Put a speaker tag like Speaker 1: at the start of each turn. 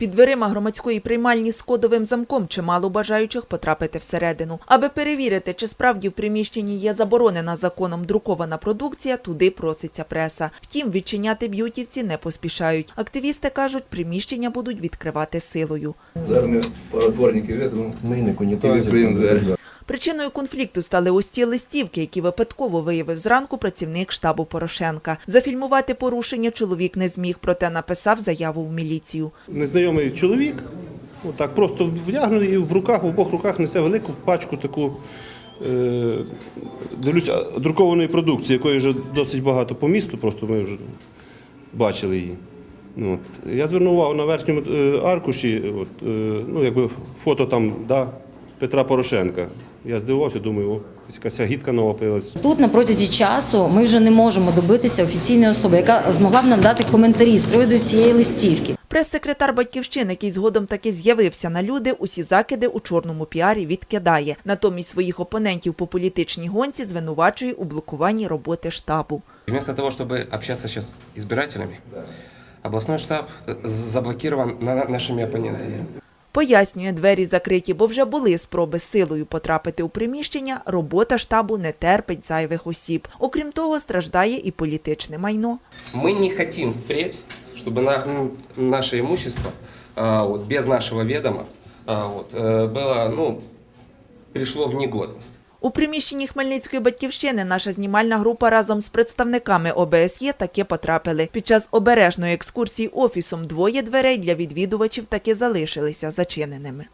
Speaker 1: Під дверима громадської приймальні з кодовим замком чимало бажаючих потрапити всередину. Аби перевірити, чи справді в приміщенні є заборонена законом друкована продукція, туди проситься преса. Втім, відчиняти б'ютівці не поспішають. Активісти кажуть, приміщення будуть відкривати силою.
Speaker 2: Зараз ми паротворники візьмемо і відкриємо двері.
Speaker 1: Причиною конфлікту стали ось ці листівки, які випадково виявив зранку працівник штабу Порошенка. Зафільмувати порушення чоловік не зміг, проте написав заяву в міліцію.
Speaker 3: незнайомий чоловік, отак просто вдягнений і в руках, в обох руках несе велику пачку таку. Е, дивлюся, друкованої продукції, якої вже досить багато по місту, просто ми вже бачили її. Ну, От. Я звернув увагу на верхньому е, аркуші, от, е, ну, якби фото там, да, Петра Порошенка. Я здивувався, думаю, о, якась агітка нова появилась.
Speaker 4: Тут на протязі часу ми вже не можемо добитися офіційної особи, яка змогла б нам дати коментарі з приводу цієї листівки.
Speaker 1: Прес-секретар Батьківщини, який згодом таки з'явився на люди, усі закиди у чорному піарі відкидає. Натомість своїх опонентів по політичній гонці звинувачує у блокуванні роботи штабу.
Speaker 5: Вместо того, чтобы общаться сейчас с избирателями, областной штаб э, заблокирован на- нашими оппонентами.
Speaker 1: Пояснює, двері закриті, бо вже були спроби силою потрапити у приміщення. Робота штабу не терпить зайвих осіб. Окрім того, страждає і політичне майно.
Speaker 5: Мы не хотим впредь, чтобы на- м, наше имущество а, вот, без нашего ведома а, вот, э, было, ну, пришло в негодность.
Speaker 1: У приміщенні Хмельницької батьківщини наша знімальна група разом з представниками ОБСЄ таки потрапили. Під час обережної екскурсії офісом двоє дверей для відвідувачів таки залишилися зачиненими.